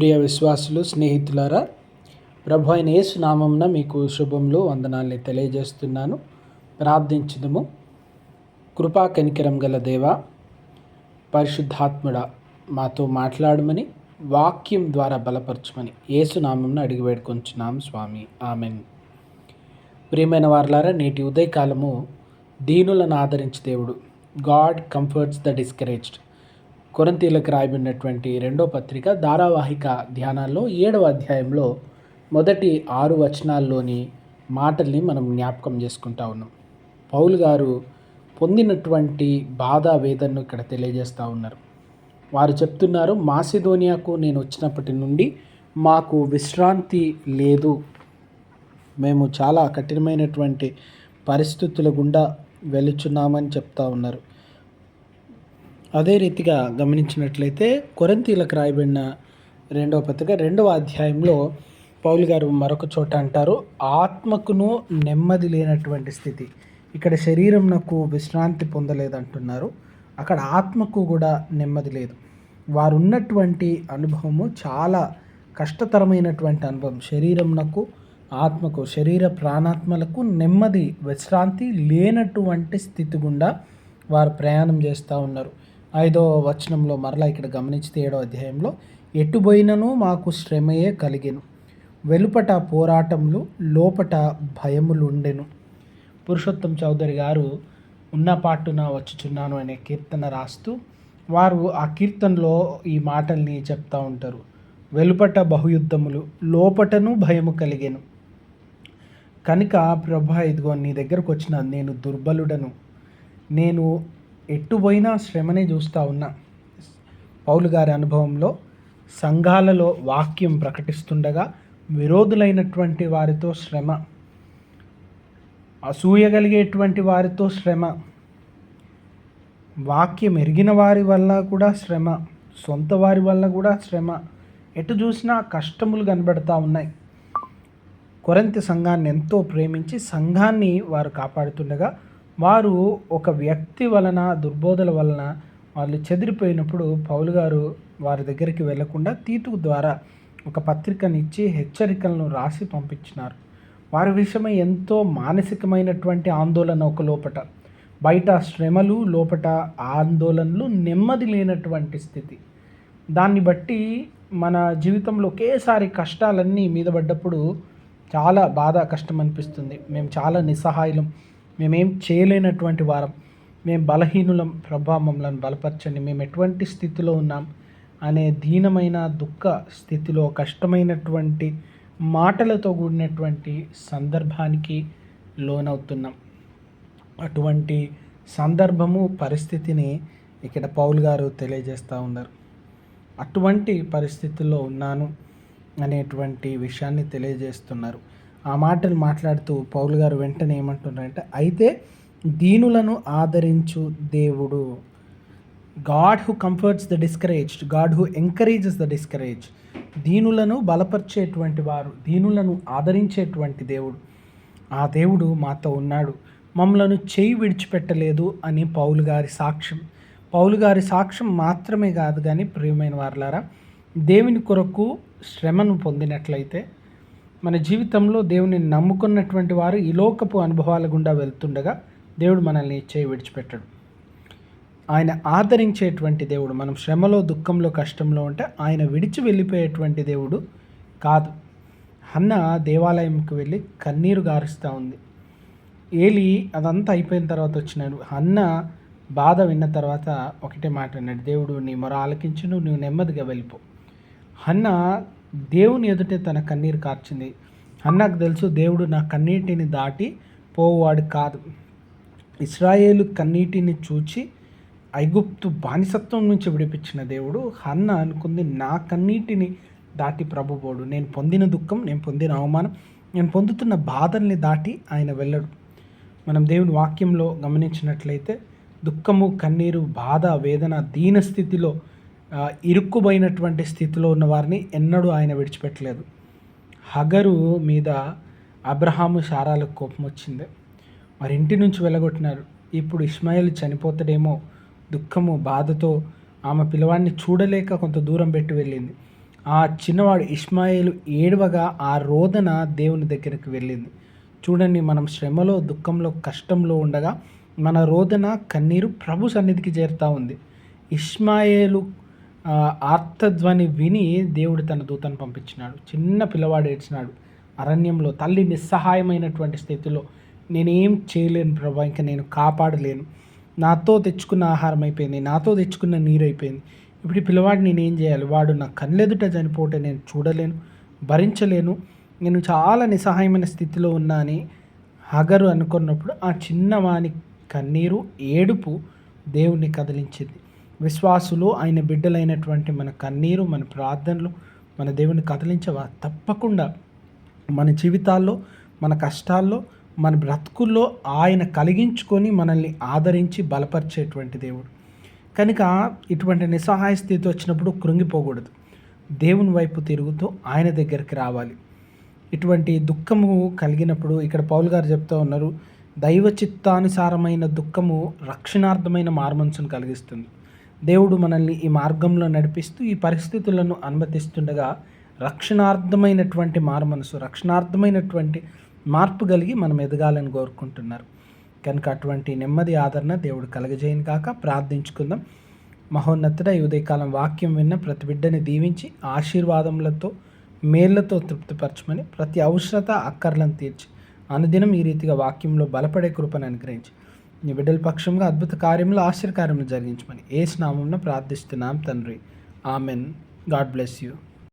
ప్రియ విశ్వాసులు స్నేహితులారా ప్రభు అయిన యేసు నామంన మీకు శుభములు వందనాల్ని తెలియజేస్తున్నాను. ప్రార్థించుదము. కృపా కనికరం గల దేవ పరిశుద్ధాత్ముడ మాతో మాట్లాడమని వాక్యం ద్వారా బలపరచమని యేసు నామంన అడిగి వేడుకొంచున్నాం స్వామి. ఆమెన్. ప్రియమైన వారలారా నేటి ఉదయకాలము దీనులను ఆదరించి దేవుడు. God comforts the discouraged. కొరంతీలకు రాయబడినటువంటి రెండో పత్రిక ధారావాహిక ధ్యానాల్లో ఏడవ అధ్యాయంలో మొదటి ఆరు వచనాల్లోని మాటల్ని మనం జ్ఞాపకం చేసుకుంటా ఉన్నాం. పౌలు గారు పొందినటువంటి బాధ వేదనను ఇక్కడ తెలియజేస్తూ ఉన్నారు. వారు చెప్తున్నారు మాసిధోనియాకు నేను వచ్చినప్పటి నుండి మాకు విశ్రాంతి లేదు. మేము చాలా కఠినమైనటువంటి పరిస్థితుల గుండా వెళుచున్నామని చెప్తా ఉన్నారు. అదే రీతిగా గమనించినట్లయితే కొరంతీలకు రాయబడిన రెండవ పత్రిక రెండవ అధ్యాయంలో పౌలు గారు మరొక చోట అంటారు ఆత్మకును నెమ్మది లేనటువంటి స్థితి. ఇక్కడ శరీరం నాకు విశ్రాంతి పొందలేదంటున్నారు. అక్కడ ఆత్మకు కూడా నెమ్మది లేదు. వారు ఉన్నటువంటి అనుభవము చాలా కష్టతరమైనటువంటి అనుభవం. శరీరంనకు ఆత్మకు శరీర ప్రాణాత్మలకు నెమ్మది విశ్రాంతి లేనటువంటి స్థితి గుండా వారు ప్రయాణం చేస్తూ ఉన్నారు. ఐదో వచనంలో మరలా ఇక్కడ గమనించితే ఏడో అధ్యాయంలో ఎటుపోయినను మాకు శ్రమయే కలిగెను. వెలుపట పోరాటములు లోపట భయములు ఉండెను పురుషోత్తం చౌదరి గారు ఉన్న పాటున వచ్చుచున్నాను అనే కీర్తన రాస్తూ వారు ఆ కీర్తనలో ఈ మాటల్ని చెప్తా ఉంటారు. వెలుపట బహుయుద్ధములు లోపటను భయము కలిగెను. కనుక ప్రభా ఇదిగో నీ దగ్గరకు వచ్చిన నేను దుర్బలుడను. నేను ఎట్టుపోయినా శ్రమనే చూస్తూ ఉన్నా. పౌలు గారి అనుభవంలో సంఘాలలో వాక్యం ప్రకటిస్తుండగా విరోధులైనటువంటి వారితో శ్రమ అసూయ కలిగేటువంటి వారితో శ్రమ వాక్యం ఎరిగిన వారి వల్ల కూడా శ్రమ సొంత వారి వల్ల కూడా శ్రమ ఎటు చూసినా కష్టములు కనబడతా ఉన్నాయి. కొరంతి సంఘాన్ని ఎంతో ప్రేమించి సంఘాన్ని వారు కాపాడుతుండగా వారు ఒక వ్యక్తి వలన దుర్బోధల వలన వాళ్ళు చెదిరిపోయినప్పుడు పౌలు గారు వారి దగ్గరికి వెళ్ళకుండా తీతుకు ద్వారా ఒక పత్రికనిచ్చి హెచ్చరికలను రాసి పంపించినారు. వారి విషయమై ఎంతో మానసికమైనటువంటి ఆందోళన ఒక లోపట బయట శ్రమలు లోపట ఆందోళనలు నెమ్మది లేనటువంటి స్థితి. దాన్ని బట్టి మన జీవితంలో ఒకేసారి కష్టాలన్నీ మీద పడ్డప్పుడు చాలా బాధ కష్టం అనిపిస్తుంది. మేము చాలా నిస్సహాయం మేమేం చేయలేనటువంటి వారం. మేము బలహీనులం మమ్మల్ని బలపరచండి. మేము ఎటువంటి స్థితిలో ఉన్నాం అనే దీనమైన దుఃఖ స్థితిలో కష్టమైనటువంటి మాటలతో కూడినటువంటి సందర్భానికి లోనవుతున్నాం. అటువంటి సందర్భము పరిస్థితిని ఇక్కడ పౌల్ గారు తెలియజేస్తూ ఉన్నారు. అటువంటి పరిస్థితుల్లో ఉన్నాను అనేటువంటి విషయాన్ని తెలియజేస్తున్నారు. ఆ మాటలు మాట్లాడుతూ పౌలు గారు వెంటనే ఏమంటున్నారంటే అయితే దీనులను ఆదరించు దేవుడు. God who comforts the discouraged God who encourages the discourage దీనులను బలపరిచేటువంటి వారు దీనులను ఆదరించేటువంటి దేవుడు. ఆ దేవుడు మాతో ఉన్నాడు. మమ్మలను చేయి విడిచిపెట్టలేదు అని పౌలు గారి సాక్ష్యం. పౌలు గారి సాక్ష్యం మాత్రమే కాదు కానీ ప్రియమైన వారులారా దేవుని కొరకు శ్రమను పొందినట్లయితే మన జీవితంలో దేవుని నమ్ముకున్నటువంటి వారు ఈ లోకపు అనుభవాల గుండా వెళ్తుండగా దేవుడు మనల్ని చేయి విడిచిపెట్టడు. ఆయన ఆదరించేటువంటి దేవుడు మనం శ్రమలో దుఃఖంలో కష్టంలో ఉంటే ఆయన విడిచి వెళ్ళిపోయేటువంటి దేవుడు కాదు. అన్న దేవాలయంకి వెళ్ళి కన్నీరు గారుస్తూ ఉంది. ఏలి అదంతా అయిపోయిన తర్వాత వచ్చినాడు. అన్న బాధ విన్న తర్వాత ఒకటే మాట అన్నాడు. దేవుడు నీ మొర ఆలకించును నువ్వు నెమ్మదిగా వెళ్ళిపో. అన్న దేవుని ఎదుటే తన కన్నీరు కార్చింది. అన్నకు తెలుసు దేవుడు నా కన్నీటిని దాటి పోవాడు కాదు. ఇస్రాయేలు కన్నీటిని చూచి ఐగుప్తు బానిసత్వం నుంచి విడిపించిన దేవుడు హన్న అనుకుంది నా కన్నీటిని దాటి ప్రభుబోడు. నేను పొందిన దుఃఖం నేను పొందిన అవమానం నేను పొందుతున్న బాధల్ని దాటి ఆయన వెళ్ళడు. మనం దేవుని వాక్యంలో గమనించినట్లయితే దుఃఖము కన్నీరు బాధ వేదన దీన స్థితిలో ఇరుక్కుపోయినటువంటి స్థితిలో ఉన్న వారిని ఎన్నడూ ఆయన విడిచిపెట్టలేదు. హగరు మీద అబ్రహాము శారాలకు కోపం వచ్చింది. వారి ఇంటి నుంచి వెళ్ళగొట్టినారు. ఇప్పుడు ఇస్మాయిల్ చనిపోతాడేమో దుఃఖము బాధతో ఆమె పిల్లవాడిని చూడలేక కొంత దూరం పెట్టి వెళ్ళింది. ఆ చిన్నవాడు ఇస్మాయిల్ ఏడవగా ఆ రోదన దేవుని దగ్గరికి వెళ్ళింది. చూడండి మనం శ్రమలో దుఃఖంలో కష్టంలో ఉండగా మన రోదన కన్నీరు ప్రభు సన్నిధికి చేరుతూ ఉంది. ఇష్మాయేలు ఆర్తధ్వని విని దేవుడు తన దూతను పంపించినాడు. చిన్న పిల్లవాడు ఏడ్చినాడు. అరణ్యంలో తల్లి నిస్సహాయమైనటువంటి స్థితిలో నేనేం చేయలేను ప్రభా ఇంకా నేను కాపాడలేను. నాతో తెచ్చుకున్న ఆహారం అయిపోయింది నాతో తెచ్చుకున్న నీరు అయిపోయింది. ఇప్పుడు ఈ పిల్లవాడు నేను ఏం చేయాలి? వాడు నా కళ్ళెదుట చనిపోతే నేను చూడలేను భరించలేను. నేను చాలా నిస్సహాయమైన స్థితిలో ఉన్నా అని హగరు అనుకున్నప్పుడు ఆ చిన్నవాని కన్నీరు ఏడుపు దేవుణ్ణి కదిలించింది. విశ్వాసులు ఆయన బిడ్డలైనటువంటి మన కన్నీరు మన ప్రార్థనలు మన దేవుని కదిలించవా? తప్పకుండా. మన జీవితాల్లో మన కష్టాల్లో మన బ్రతుకుల్లో ఆయన కలిగించుకొని మనల్ని ఆదరించి బలపరిచేటువంటి దేవుడు. కనుక ఇటువంటి నిస్సహాయ స్థితి వచ్చినప్పుడు కృంగిపోకూడదు. దేవుని వైపు తిరుగుతూ ఆయన దగ్గరికి రావాలి. ఇటువంటి దుఃఖము కలిగినప్పుడు ఇక్కడ పౌల్ గారు చెప్తూ ఉన్నారు దైవ చిత్తానుసారమైన దుఃఖము రక్షణార్థమైన మార్మన్సును కలిగిస్తుంది. దేవుడు మనల్ని ఈ మార్గంలో నడిపిస్తూ ఈ పరిస్థితులను అనుమతిస్తుండగా రక్షణార్థమైనటువంటి మారుమనసు రక్షణార్థమైనటువంటి మార్పు కలిగి మనం ఎదగాలని కోరుకుంటున్నారు. కనుక అటువంటి నెమ్మది ఆదరణ దేవుడు కలగజేయను కాక ప్రార్థించుకుందాం. మహోన్నతుడ ఈ ఉదయకాలం వాక్యం విన్న ప్రతి బిడ్డని దీవించి ఆశీర్వాదములతో మేళ్ళతో తృప్తిపరచమని ప్రతి అవసరత అక్కర్లను తీర్చి అనుదినం ఈ రీతిగా వాక్యంలో బలపడే కృపను అనుగ్రహించి నీ బిడ్డల పక్షంగా అద్భుత కార్యములు ఆశ్చర్యకార్యములు జరిగించమని. ఏ స్నామంలో ప్రార్థిస్తున్నాం తండ్రి. ఆమెన్. God bless you.